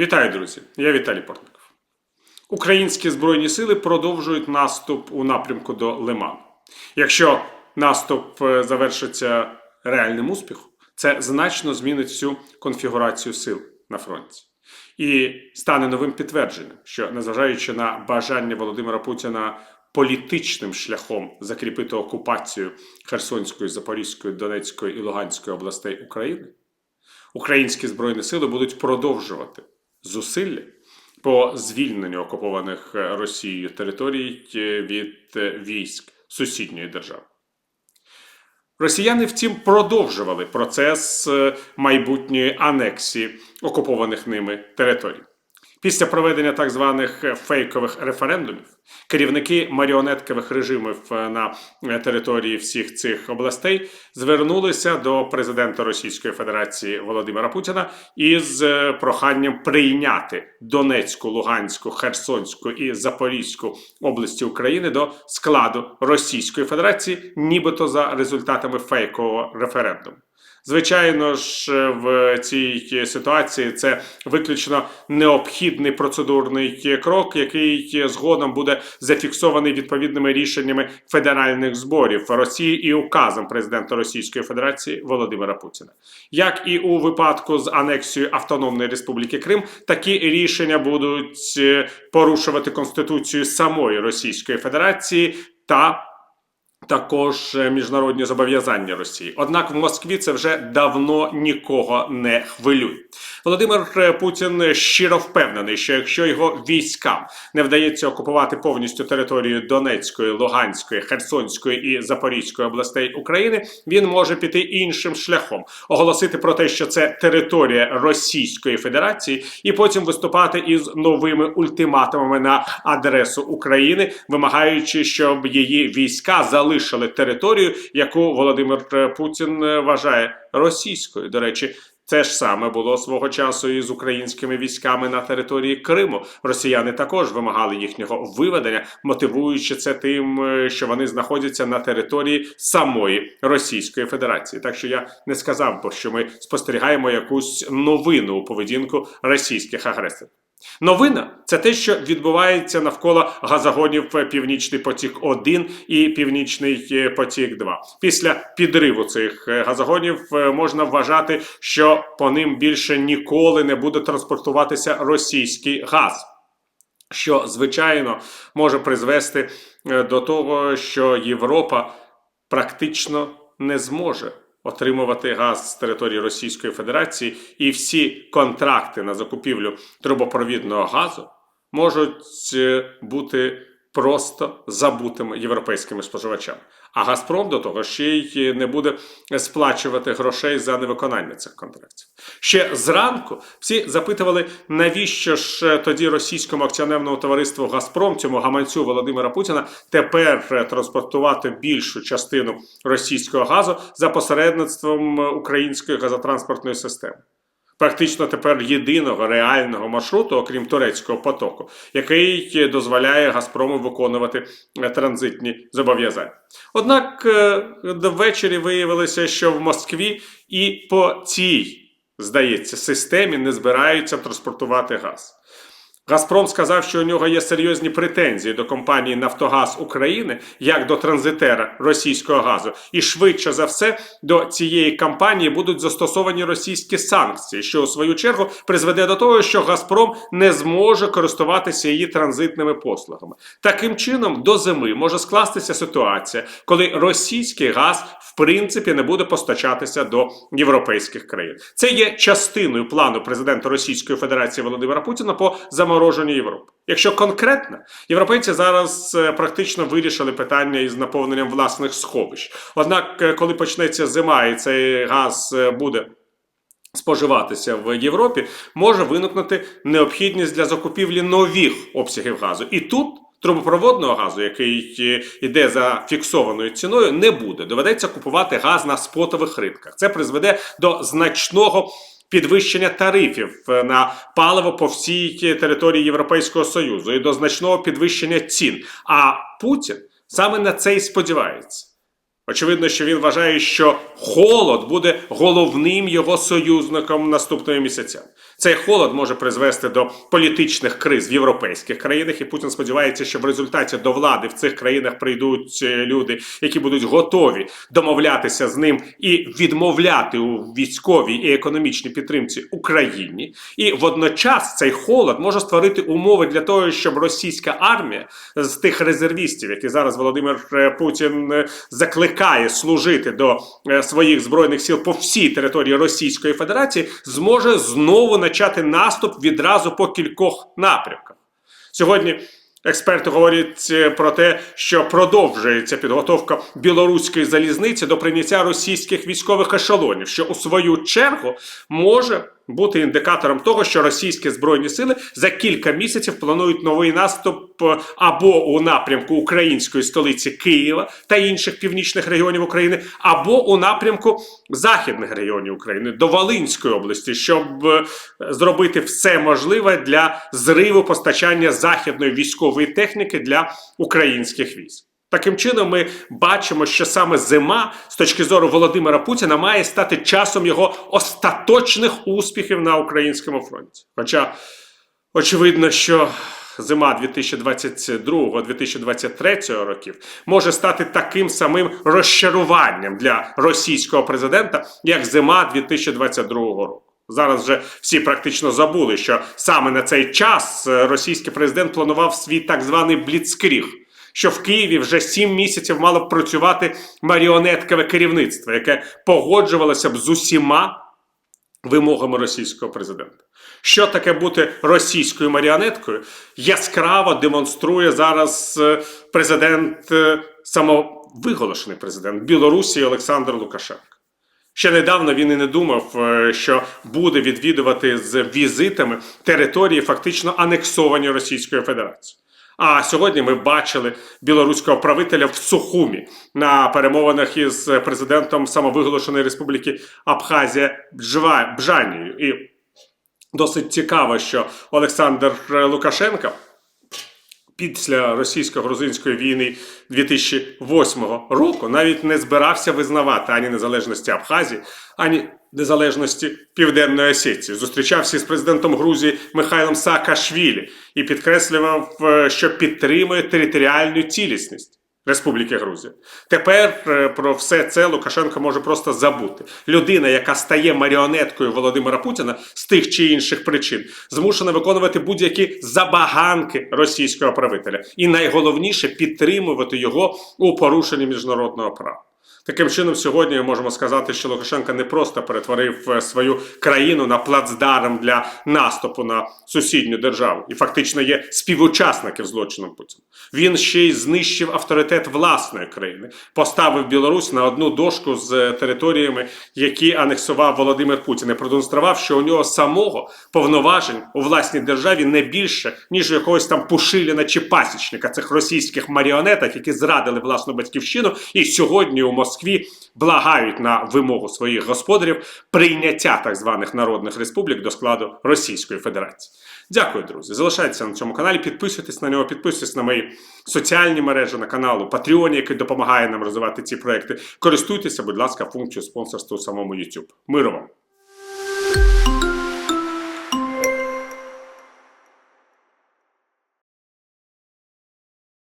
Вітаю, друзі! Я Віталій Портников. Українські збройні сили продовжують наступ у напрямку до Лиману. Якщо наступ е, завершиться реальним успіхом, це значно змінить всю конфігурацію сил на фронті. І стане новим підтвердженням, що незважаючи на бажання Володимира Путіна політичним шляхом закріпити окупацію Херсонської, Запорізької, Донецької і Луганської областей України, українські збройні сили будуть продовжувати зусилля по звільненню окупованих е, Росією територій е, від е, військ сусідньої держави. Росіяни, втім, продовжували процес майбутньої анексії окупованих ними територій. Після проведення так званих е, фейкових референдумів керівники маріонеткових режимів е, на е, території всіх цих областей звернулися до президента Російської Федерації Володимира Путіна із проханням прийняти Донецьку, Луганську, Херсонську і Запорізьку області України до складу Російської Федерації, нібито за результатами фейкового референдуму. Звичайно ж, в цій ситуації це виключно необхідний процедурний крок, який згодом буде зафіксований відповідними рішеннями федеральних зборів Росії і указом президента Російської Федерації Володимира Путіна. Як і у випадку з анексією Автономної Республіки Крим, такі рішення будуть е, порушувати конституцію самої Російської Федерації та також е, міжнародні зобов'язання Росії. Однак в Москві це вже давно нікого не хвилює. Володимир е, Путін щиро впевнений, що якщо його військам не вдається окупувати повністю територію Донецької, Луганської, Херсонської і Запорізької областей України, він може піти іншим шляхом, оголосити про те, що це територія Російської Федерації, і потім виступати із новими ультиматумами на адресу України, вимагаючи, щоб її війська залишили територію, яку Володимир е, Путін е, вважає російською. До речі. Це ж саме було свого часу і з українськими військами на території Криму. Росіяни також вимагали їхнього виведення, мотивуючи це тим, е, що вони знаходяться на території самої Російської Федерації. Так що я не сказав би, що ми спостерігаємо якусь новину у поведінку російських агресорів. Новина це те, що відбувається навколо газогонів Північний потік 1 і Північний е, потік 2 Після підриву цих е, газогонів е, можна вважати, що по ним більше ніколи не буде транспортуватися російський газ. Що звичайно може призвести до того, що Європа практично не зможе отримувати газ з території Російської Федерації, і всі контракти на закупівлю трубопровідного газу можуть е, бути просто забутими європейськими споживачами. А Газпром до того ще й не буде сплачувати грошей за невиконання цих контрактів. Ще зранку всі запитували, навіщо ж тоді російському акціонерному товариству Газпром, цьому гаманцю Володимира Путіна, тепер е, транспортувати більшу частину російського газу за посередництвом української газотранспортної системи. Практично тепер єдиного реального маршруту, окрім турецького потоку, який дозволяє Газпрому виконувати е, транзитні зобов'язання. Однак е, ввечері виявилося, що в Москві і по цій, здається, системі не збираються транспортувати газ. Газпром сказав, що у нього є серйозні претензії до компанії Нафтогаз України як до транзитера російського газу, і швидше за все до цієї компанії будуть застосовані російські санкції, що у свою чергу призведе до того, що Газпром не зможе користуватися її транзитними послугами. Таким чином, до зими може скластися ситуація, коли російський газ в принципі не буде постачатися до європейських країн. Це є частиною плану президента Російської Федерації Володимира Путіна по замороженню Європи. Якщо конкретно, європейці зараз е, практично вирішили питання із наповненням власних сховищ. Однак, е, коли почнеться зима і цей газ е, буде споживатися в Європі, може виникнути необхідність для закупівлі нових обсягів газу. І тут трубопроводного газу, який йде за фіксованою ціною, не буде. Доведеться купувати газ на спотових ринках. Це призведе до значного. Підвищення тарифів е, на паливо по всій території Європейського Союзу і до значного підвищення цін. А Путін саме на це й сподівається. Очевидно, що він вважає, що холод буде головним його союзником наступного місяця. Цей холод може призвести до політичних криз в європейських країнах, і Путін сподівається, що в результаті до влади в цих країнах прийдуть е, люди, які будуть готові домовлятися з ним і відмовляти у військовій і економічній підтримці Україні. І водночас цей холод може створити умови для того, щоб російська армія з тих резервістів, які зараз Володимир е, Путін е, закликає служити до е, своїх збройних сил по всій території Російської Федерації, зможе знову почати наступ відразу по кількох напрямках. Сьогодні експерти говорять е, про те, що продовжується підготовка білоруської залізниці до прийняття російських військових ешелонів, що у свою чергу може бути індикатором того, що російські збройні сили за кілька місяців планують новий наступ е, або у напрямку української столиці Києва та інших північних регіонів України, або у напрямку західних регіонів України до Волинської області, щоб е, зробити все можливе для зриву постачання західної військової техніки для українських військ. Таким чином, ми бачимо, що саме зима з точки зору Володимира Путіна має стати часом його остаточних успіхів на українському фронті. Хоча очевидно, що зима 2022-2023 років може стати таким самим розчаруванням для російського президента, як зима 2022 року. Зараз вже всі практично забули, що саме на цей час російський президент планував свій так званий бліцкріг що в Києві вже сім місяців мало б працювати маріонеткове керівництво, яке погоджувалося б з усіма вимогами російського президента. Що таке бути російською маріонеткою, яскраво демонструє зараз е, президент, е, самовиголошений президент Білорусі Олександр Лукашенко. Ще недавно він і не думав, е, що буде відвідувати з візитами території, фактично анексовані Російською Федерацією. А сьогодні ми бачили білоруського правителя в Сухумі на перемовинах із президентом самовиголошеної республіки Абхазія Бжанією. І досить цікаво, що Олександр Лукашенко після російсько-грузинської війни 2008 року навіть не збирався визнавати ані незалежності Абхазії, ані незалежності Південної Осетії. Зустрічався з президентом Грузії Михайлом Саакашвілі і підкреслював, е, що підтримує територіальну цілісність. Республіки Грузія. Тепер е, про все це Лукашенко може просто забути. Людина, яка стає маріонеткою Володимира Путіна з тих чи інших причин, змушена виконувати будь-які забаганки російського правителя, і найголовніше підтримувати його у порушенні міжнародного права. Таким чином, сьогодні ми можемо сказати, що Лукашенко не просто перетворив е, свою країну на плацдарм для наступу на сусідню державу і фактично є співучасником злочином Путіна. Він ще й знищив авторитет власної країни, поставив Білорусь на одну дошку з територіями, які анексував Володимир Путін, і продемонстрував, що у нього самого повноважень у власній державі не більше ніж у якогось там Пушиліна чи пасічника цих російських маріонеток, які зрадили власну батьківщину, і сьогодні у Москві благають на вимогу своїх господарів прийняття так званих народних республік до складу Російської Федерації. Дякую, друзі. Залишайтеся на цьому каналі, підписуйтесь на нього, підписуйтесь на мої соціальні мережі на каналу Patreon, який допомагає нам розвивати ці проекти. Користуйтеся, будь ласка, функцією спонсорства у самому YouTube. Миру вам!